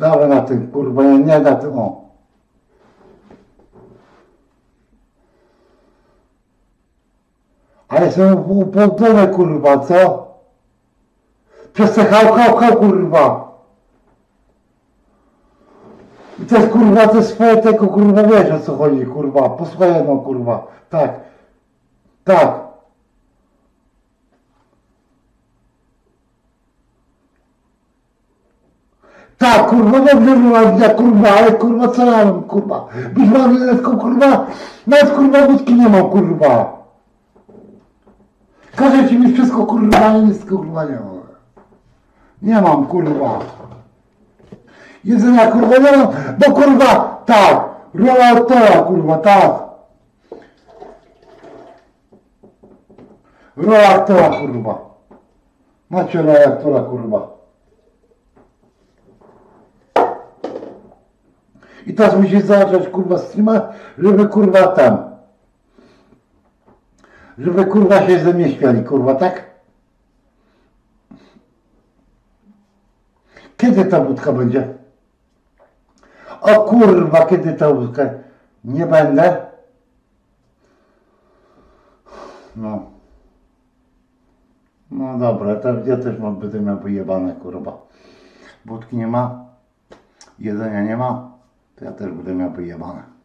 Dawaj na tym, kurwa, nie, nie na tym, o. Ale są upłodone, kurwa, co? Przez te hał, hał, hał, kurwa. I to jest, kurwa, to jest swoje tego, kurwa, wiesz o co chodzi, kurwa. Po swojemu, kurwa. Tak. Tak. Tak, kurwa, dobrze była ja, kurwa, ale kurwa, co ja mam, kurwa? Być marionetką, kurwa, nawet kurwa wódki nie mam, kurwa. Każę ci mi wszystko, kurwa, ale nic, kurwa, nie mam. Nie mam, kurwa. Jedzenia, kurwa, nie mam, bo kurwa, tak, rola aktora, kurwa, tak. Rola aktora, kurwa. Macie rolę aktora, kurwa. I teraz musisz zacząć kurwa streama, żeby kurwa tam. Żeby kurwa się ze mnie śmiali, kurwa, tak? Kiedy ta wódka będzie? O kurwa, kiedy ta wódka? Nie będę. No. No dobra, to ja też mam, będę miał wyjebane, kurwa. Wódki nie ma, jedzenia nie ma, to ja też będę miał wyjebane. No.